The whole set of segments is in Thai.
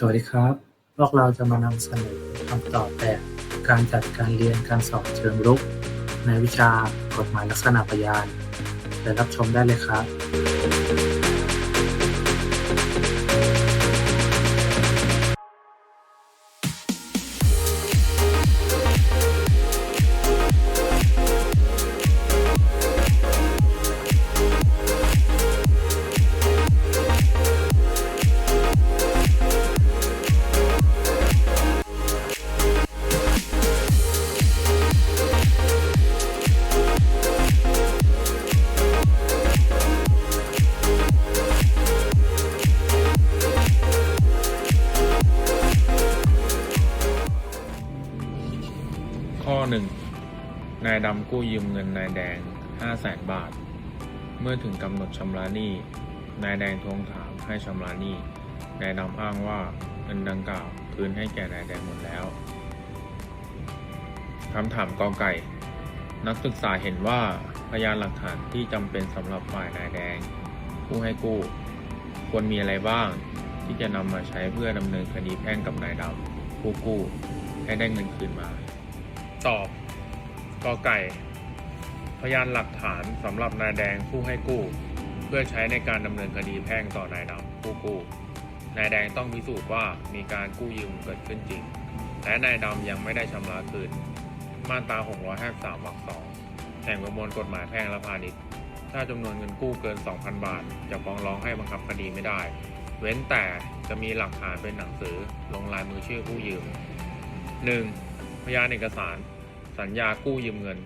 สวัสดีครับ พวกเราจะมานำเสนอคำตอบแบบการจัดการเรียนการสอนเชิงรุก ในวิชากฎหมายลักษณะพยานเชิญรับชมได้เลยครับายดำกู้ยืมเงินนายแดง 5 0 0แสนบาท เมื่อถึงกำหนดชำระหนี้ นายแดงทวงถามให้ชำระหนี้ นายดำอ้างว่าเงินดังกล่าวคืนให้แก่นายแดงหมดแล้ว คำถามกอไก่ นักศึกษาเห็นว่าพยานหลักฐานที่จำเป็นสำหรับฝ่ายนายแดง ผู้ให้กู้ ควรมีอะไรบ้าง ที่จะนำมาใช้เพื่อดำเนินคดีแพ่งกับนายดำผู้กู้ให้ได้เงินคืนมา ตอบ กอไก่ พยานหลักฐานสำหรับนายแดงผู้ให้กู้ เพื่อใช้ในการดำเนินคดีแพ่งต่อนายดำผู้กู้ นายแดงต้องพิสูจน์ว่ามีการกู้ยืมเกิดขึ้นจริง และนายดำยังไม่ได้ชำระคืน มาตรา 653วรรคสองแห่งประมวลกฎหมายแพ่งและพาณิชย์ ถ้าจำนวนเงินกู้เกิน 2,000 บาท จะฟ้องร้องให้บังคับคดีไม่ได้ เว้นแต่จะมีหลักฐานเป็นหนังสือลงลายมือชื่อผู้ยืม 1. พยานเอกสาร สัญญากู้ยืมเงิน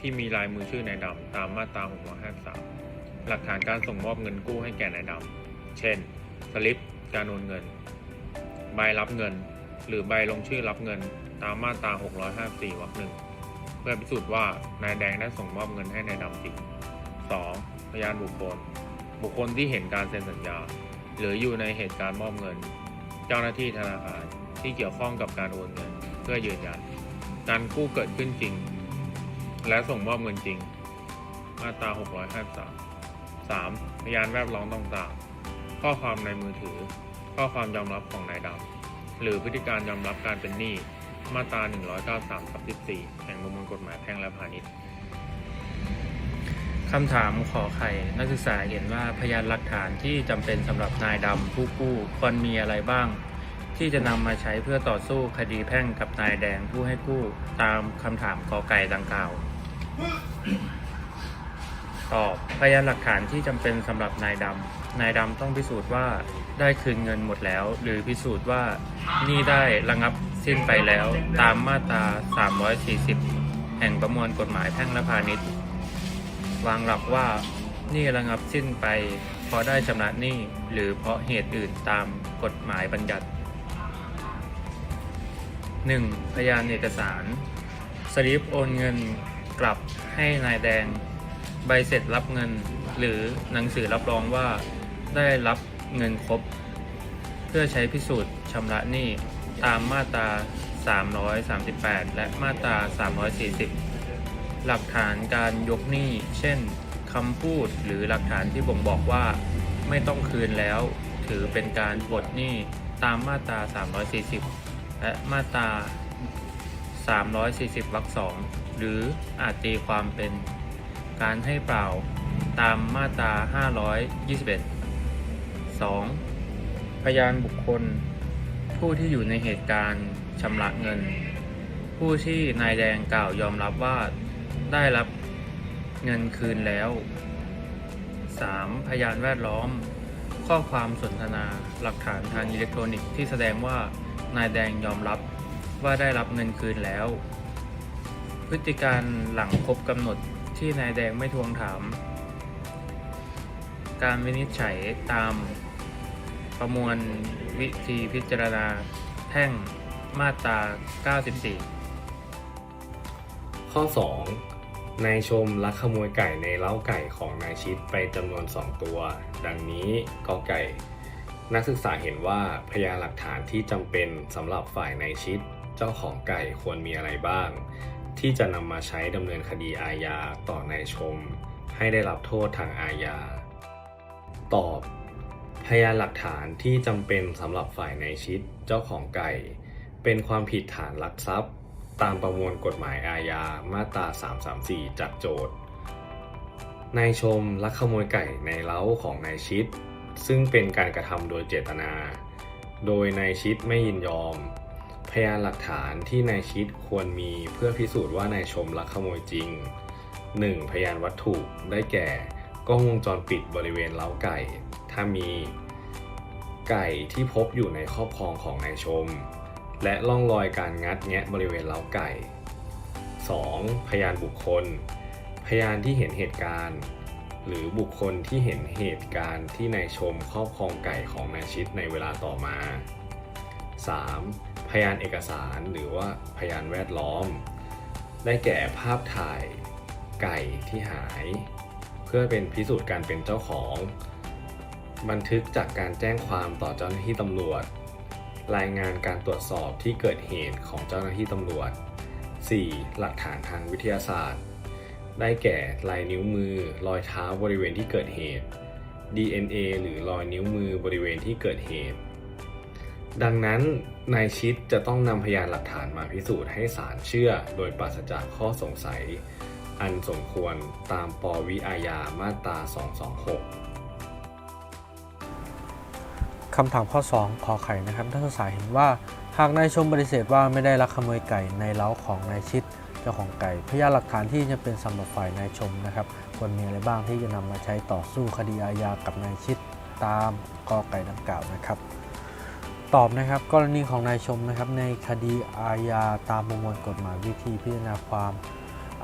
ที่มีลายมือชื่อนายดำตามมาตรา653 หลักฐานการส่งมอบเงินกู้ให้แก่นายดำ เช่น สลิป การโอนเงิน ใบรับเงิน หรือใบลงชื่อรับเงินตามมาตรา654วรรคหนึ่งเพื่อพิสูจน์ว่านายแดงได้ส่งมอบเงินให้นายดำจริง 2. พยานบุคคล บุคคลที่เห็นการเซ็นสัญญา หรืออยู่ในเหตุการณ์มอบเงิน เจ้าหน้าที่ธนาคารที่เกี่ยวข้องกับการโอนเงิน เพื่อยืนยัน การกู้เกิดขึ้นจริง และส่งมอบเงินจริง มาตรา 653 3. พยานแวดล้อมต่างๆ ข้อความในมือถือ ข้อความยอมรับของนายดำหรือพฤติการยอมรับการเป็นหนี้ มาตรา 193ทับ14แห่งประมวลกฎหมายแพ่งและพาณิชย์คำถามขอไข่นักศึกษาเห็นว่าพยานหลักฐานที่จำเป็นสำหรับนายดำผู้กู้ควรมีอะไรบ้าง ที่จะนำมาใช้เพื่อต่อสู้คดีแพ่งกับนายแดงผู้ให้กู้ตามคำถามกอไก่ดังกล่าว ตอบพยานหลักฐานที่จำเป็นสำหรับนายดำนายดำต้องพิสูจน์ว่าได้คืนเงินหมดแล้ว หรือพิสูจน์ว่านี่ได้ระงับสิ้นไปแล้วตามมาตรา 340 แห่งประมวลกฎหมายแพ่งและพาณิชย์ วางหลักว่านี้ระงับสิ้นไปเพราะได้ชำระหนี้หรือเพราะเหตุอื่นตามกฎหมายบัญญัติ 1. พยานเอกสาร สลิปโอนเงินกลับให้นายแดง ใบเสร็จรับเงิน หรือหนังสือรับรองว่าได้รับเงินครบ เพื่อใช้พิสูจน์ชำระหนี้ตามมาตรา 338 และมาตรา 340 หลักฐานการยกหนี้ เช่นคำพูดหรือหลักฐานที่บ่งบอกว่าไม่ต้องคืนแล้ว ถือเป็นการปลดหนี้ตามมาตรา 340 และมาตรา 340วรรคสองหรืออาจตีความเป็นการให้เปล่าตามมาตรา 521 2. พยานบุคคล ผู้ที่อยู่ในเหตุการณ์ชำระเงิน ผู้ที่นายแดงกล่าวยอมรับว่าได้รับเงินคืนแล้ว 3. พยานแวดล้อม ข้อความสนทนา หลักฐานทางอิเล็กทรอนิกส์ที่แสดงว่า นายแดงยอมรับว่าได้รับเงินคืนแล้ว พฤติการหลังครบกำหนดที่นายแดงไม่ทวงถาม การวินิจฉัยตามประมวลวิธีพิจารณาแพ่งมาตรา 94 ข้อ 2. นายชมลักขโมยไก่ในเล้าไก่ของนายชิดไปจำนวน 2 ตัว ดังนี้กอไก่ นักศึกษาเห็นว่าพยานหลักฐานที่จำเป็นสำหรับฝ่ายนายชิด เจ้าของไก่ควรมีอะไรบ้าง ที่จะนำมาใช้ดำเนินคดีอาญาต่อนายชม ให้ได้รับโทษทางอาญา ตอบ พยานหลักฐานที่จำเป็นสำหรับฝ่ายนายชิด เจ้าของไก่ เป็นความผิดฐานลักทรัพย์ ตามประมวลกฎหมายอาญามาตรา 334 จากโจทย์นายชมลักขโมยไก่ในเล้าของนายชิด ซึ่งเป็นการกระทำโดยเจตนา โดยนายชิดไม่ยินยอม พยานหลักฐานที่นายชิดควรมีเพื่อพิสูจน์ว่านายชมลักขโมยจริง 1. พยานวัตถุได้แก่กล้องวงจรปิดบริเวณเล้าไก่ ถ้ามี ไก่ที่พบอยู่ในครอบครองของนายชม และร่องรอยการงัดแงะบริเวณเล้าไก่ 2. พยานบุคคล พยานที่เห็นเหตุการณ์ หรือบุคคลที่เห็นเหตุการณ์ที่นายชมครอบครองไก่ของนายชิดในเวลาต่อมา 3. พยานเอกสารหรือว่าพยานแวดล้อม ได้แก่ภาพถ่ายไก่ที่หาย เพื่อเป็นพิสูจน์การเป็นเจ้าของ บันทึกจากการแจ้งความต่อเจ้าหน้าที่ตำรวจ รายงานการตรวจสอบที่เกิดเหตุของเจ้าหน้าที่ตำรวจ 4. หลักฐานทางวิทยาศาสตร์ ได้แก่ลายนิ้วมือ รอยเท้าบริเวณที่เกิดเหตุ DNA หรือรอยนิ้วมือบริเวณที่เกิดเหตุ ดังนั้นนายชิดจะต้องนำพยานหลักฐานมาพิสูจน์ให้ศาลเชื่อ โดยปราศจากข้อสงสัย อันสมควรตามปวิอาญามาตรา 226คำถามข้อ 2 ขอไข่นะครับนักศึกษาเห็นว่า หากนายชมปฏิเสธว่าไม่ได้ลักขโมยไก่ในเล้าของนายชิด เจ้าของไก่พยานหลักฐานที่จะเป็นสำหรับฝ่ายนายชมนะครับควรมีอะไรบ้างที่จะนำมาใช้ต่อสู้คดีอาญากับนายชิดตามกอไก่ดังกล่าวนะครับ ตอบนะครับกรณีของนายชมนะครับในคดีอาญาตามประมวลกฎหมายวิธีพิจารณาความ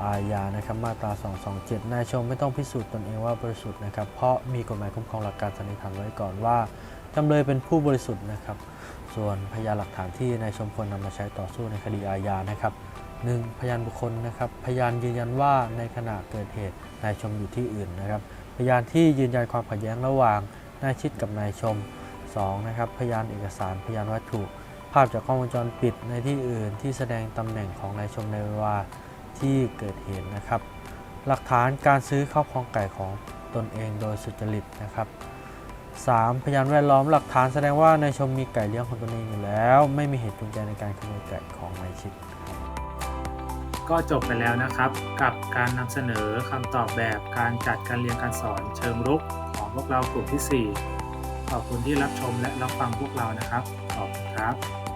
อาญานะครับมาตรา 227 นายชมไม่ต้องพิสูจน์ตนเองว่าบริสุทธิ์นะครับ เพราะมีกฎหมายคุ้มครองหลักการสันนิษฐานไว้ก่อนว่าจำเลยเป็นผู้บริสุทธิ์นะครับ ส่วนพยานหลักฐานที่นายชมควรนำมาใช้ต่อสู้ในคดีอาญานะครับ 1. พยานบุคคลนะครับพยานยืนยันว่าในขณะเกิดเหตุนายชมอยู่ที่อื่นนะครับ พยานที่ยืนยันความขัดแย้งระหว่างนายชิดกับนายชม 2. นะครับพยานเอกสารพยานวัตถุ ภาพจากกล้องวงจรปิดในที่อื่น ที่แสดงตำแหน่งของนายชมในเวลาที่เกิดเหตุนะครับ หลักฐานการซื้อครอบครองไก่ของตนเองโดยสุจริตนะครับ 3. พยานแวดล้อมหลักฐานแสดงว่านายชมมีไก่เลี้ยงของตนเองอยู่แล้ว ไม่มีเหตุจูงใจในการขโมยไก่ของนายชิด ก็จบไปแล้วนะครับ กับการนำเสนอคำตอบแบบการจัดการเรียนการสอนเชิงรุกของพวกเรากลุ่มที่ 4 ขอบคุณที่รับชมและรับฟังพวกเรานะครับ ขอบคุณครับ